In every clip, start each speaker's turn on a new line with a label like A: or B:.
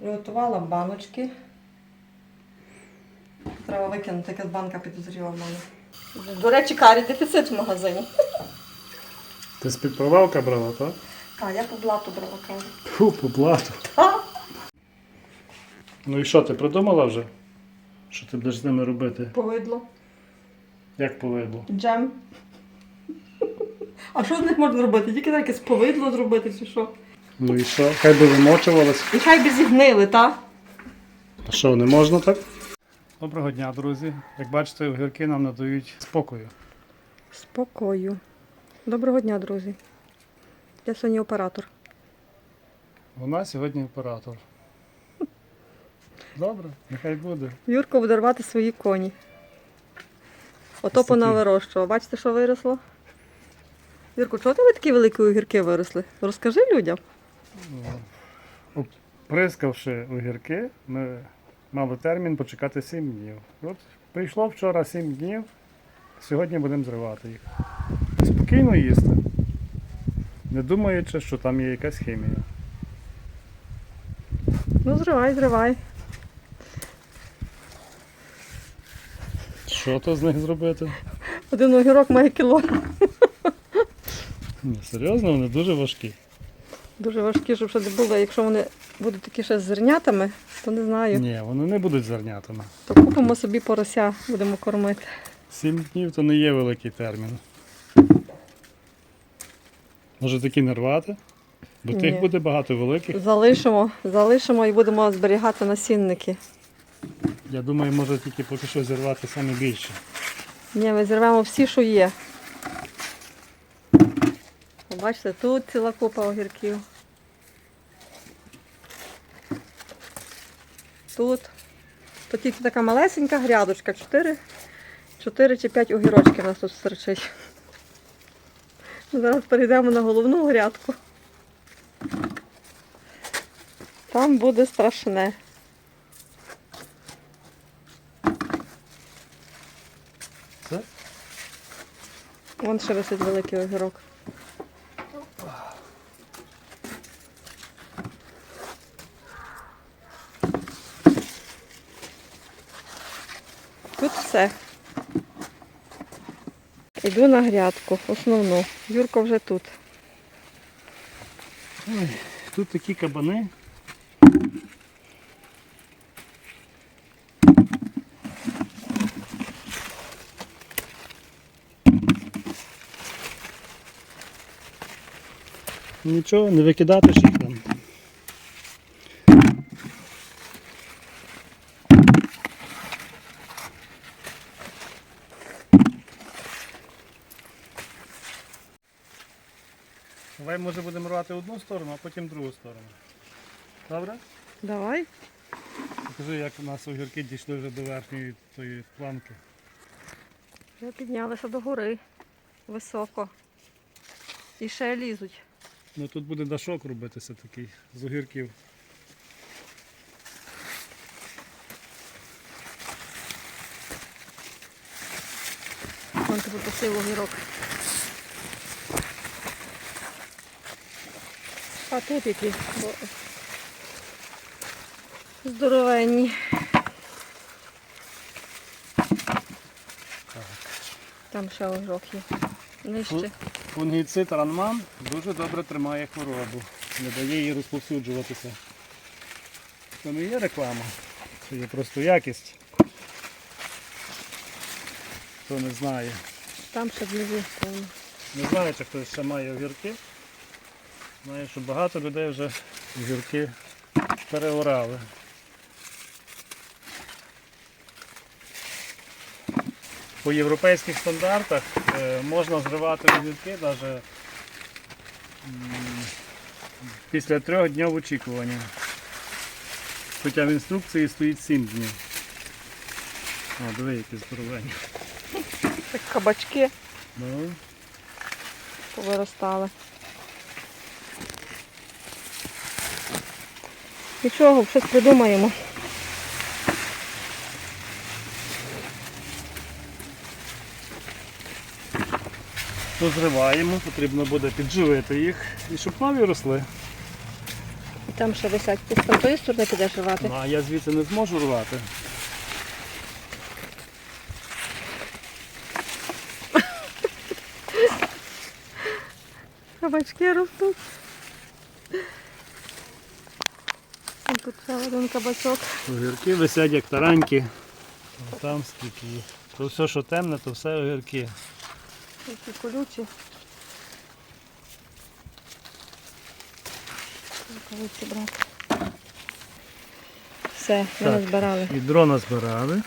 A: Приготувала баночки. Треба викинути, якась банка підозріла в мене. До речі, карі дефіцит в магазині.
B: Ти з-під прилавка брала, так?
A: Так, я по блату брала карі.
B: Фу, по блату. Ну і що, ти придумала вже? Що ти будеш з ними робити?
A: Повидло.
B: Як повидло?
A: Джем. А що з них можна зробити? Тільки так якесь повидло зробити чи що?
B: Ну і що? Хай би вимочувалась.
A: І хай би зігнили, так?
B: А що, не можна так? Доброго дня, друзі. Як бачите, огірки нам надають спокою.
A: Спокою. Доброго дня, друзі. Я сьогодні оператор.
B: Вона сьогодні оператор. Добре, нехай буде.
A: Юрко буде рвати свої коні. Ото
B: Ось такі.
A: Бачите, що виросло? Юрко, чого у тебе такі великі огірки виросли? Розкажи людям.
B: Прискавши огірки, ми мали термін почекати 7 днів. От прийшло вчора 7 днів, сьогодні будемо зривати їх. Спокійно їсти, не думаючи, що там є якась хімія.
A: Ну, зривай, зривай.
B: Що то з них зробити?
A: Один огірок має кіло.
B: Серйозно, вони дуже важкі.
A: Дуже важкі, щоб ще не було. Якщо вони будуть такі ще з зернятами, то не знаю.
B: Ні, вони не будуть зернятими.
A: То купимо собі порося, будемо кормити.
B: 7 днів то не є великий термін. Може такі не рвати? Bо
A: Ні.
B: тих буде багато великих.
A: Залишимо, залишимо і будемо зберігати насінники.
B: Я думаю, може тільки поки що зірвати саме більше.
A: Ні, ми зірвемо всі, що є. Бачите, тут ціла купа огірків. Тут. То тільки така малесенька грядочка. 4, 4 чи 5 огірочків у нас тут стерчить. Зараз перейдемо на головну грядку. Там буде страшне. Вон ще висить великий огірок. Тут все. Іду на грядку, основну. Юрко вже тут.
B: Ой, тут такі кабани. Нічого, не викидати ж їх там. Давай може будемо рвати одну сторону, а потім другу сторону. Добре?
A: Давай.
B: Покажи, як у нас огірки дійшли вже до верхньої тої планки.
A: Вже піднялися до гори. Високо. І ще лізуть.
B: Ну тут буде дашок робитися такий з огірків.
A: Вон тебе посив огірок. А тут які здоровенні. Там ще огірок є. Нижче.
B: Фунгіцид ранман дуже добре тримає хворобу, не дає їй розповсюджуватися. Це не є реклама, це є просто якість. Хто не знає.
A: Там ще внизу.
B: Не знаю, чи хтось ще має огірки. Знаю, що багато людей вже огірки переорали. По європейських стандартах е, можна зривати огірки навіть після трьох днів очікування. Хоча в інструкції стоїть 7 днів. О, диви, які здоровені.
A: Так кабачки
B: Ну,
A: повиростали. Нічого, щось придумаємо.
B: Розриваємо, потрібно буде підживити їх і щоб нові росли.
A: Там ще висять. Ти з тої сторони підеш рвати.
B: Ну, а я звідси не зможу рвати.
A: Кабачки ростуть. І тут один кабачок.
B: Огірки висять як тараньки. Там скільки. То все, що темне, то все огірки.
A: Такі колючі. Рукавиці брати. Все, ми
B: Так.
A: назбирали.
B: Відро назбирали.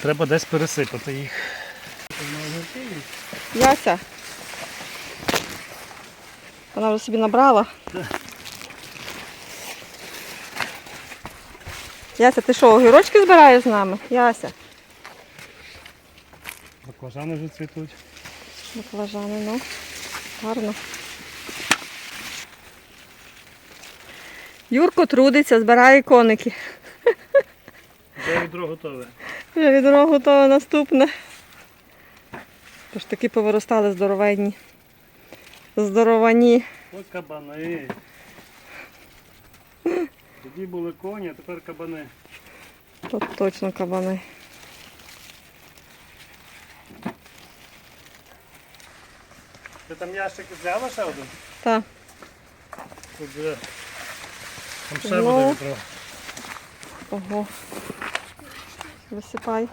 B: Треба десь пересипати їх.
A: Яся. Вона вже собі набрала. Яся, ти що, огірочки збираєш з нами? Яся.
B: Баклажани вже цвітуть.
A: Баклажани, ну. Гарно. Юрко трудиться, збирає коники.
B: Вже відро готове.
A: Вже відро готове наступне. Тож такі повиростали здоровенні. Здоровані.
B: Ось кабани. Тоді були коні, а тепер кабани.
A: Тут точно кабани.
B: Ти там ящик взяла ще один?
A: Так.
B: Тут вже. Там ще
A: Ну.
B: буде відро.
A: Ого. Висипай.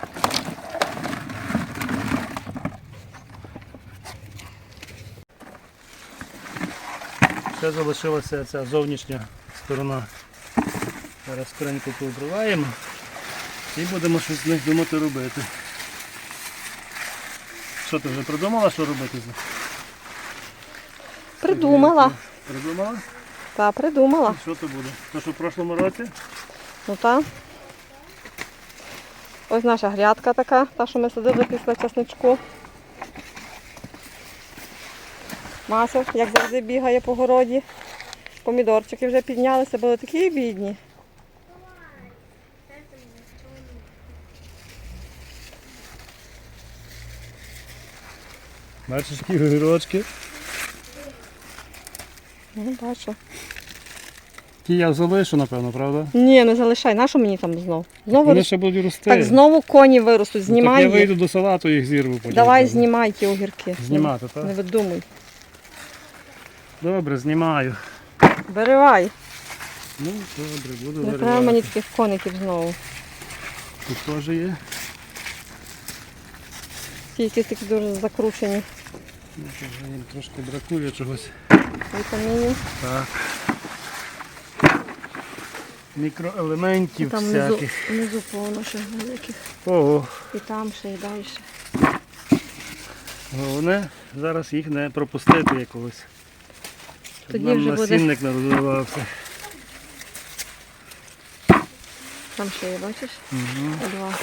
B: Ще залишилася ця зовнішня сторона. Зараз скоренько пообриваємо і будемо щось з них думати робити. Що ти вже придумала, що робити з них?
A: Придумала.
B: Придумала?
A: Та, придумала.
B: Що то буде? То, що в прошлому році?
A: Ну та. Ось наша грядка така, та, що ми садили після часничку. Мася, як завжди, бігає по городі. Помідорчики вже піднялися, були такі бідні.
B: Бачиш, які огірочки.
A: Ну, бачу.
B: Ті я залишу, напевно, правда?
A: Ні, не залишай. Нащо мені там знов? Знову
B: Вони
A: роз-
B: ще будуть рости.
A: Так знову коні виростуть.
B: Ну, так я
A: їх.
B: вийду до салату їх зірву потім.
A: Давай знімай ті огірки.
B: Знімати, так?
A: Не видумуй.
B: Добре, знімаю.
A: Виривай.
B: Ну, добре, буду
A: Не треба
B: виривати.
A: мені таких коників знову.
B: Тут теж є.
A: Ті якісь такі дуже закручені
B: Ну, то вже їм трошки бракує чогось.
A: вітамінів.
B: Так. Мікроелементів
A: Там внизу,
B: всяких.
A: внизу повно ще великих.
B: Ого.
A: І там ще і далі.
B: Головне зараз їх не пропустити якогось. Щоб
A: Тоді
B: нам
A: вже буде-
B: насінник не розвивався.
A: Там ще є, бачиш?
B: Угу.
A: Два.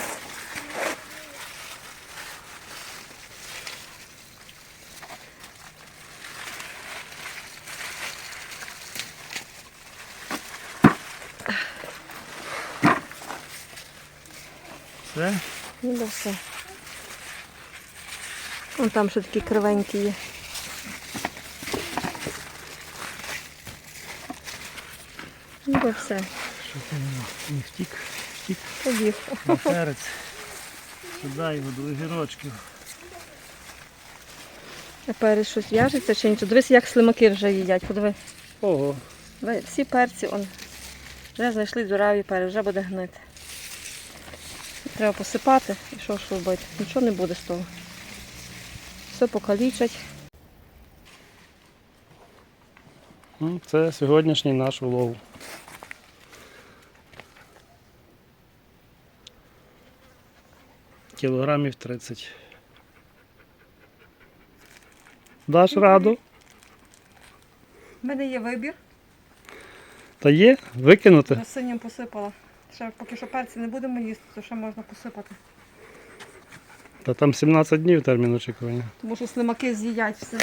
B: Все?
A: Ніби все. Вон там ще такі кривенькі є. Ніби все.
B: Що ти не втік? Втік
A: Побіг.
B: на перець. Сюди його до огірочків.
A: А перець щось в'яжеться чи нічого. Дивись, як слимаки вже їдять. Подиви.
B: Ого.
A: Всі перці он, вже знайшли дзураві перець, вже буде гнити. Треба посипати і що ж робити? Нічого не буде з того. Все покалічать.
B: Ну, Це сьогоднішній наш улов. Кілограмів 30. Даш раду?
A: У мене є вибір.
B: Та є, викинути.
A: Я синім посипала. Ще поки що перці не будемо їсти, то ще можна посипати.
B: Та там 17 днів термін очікування.
A: Тому що слимаки з'їдять все.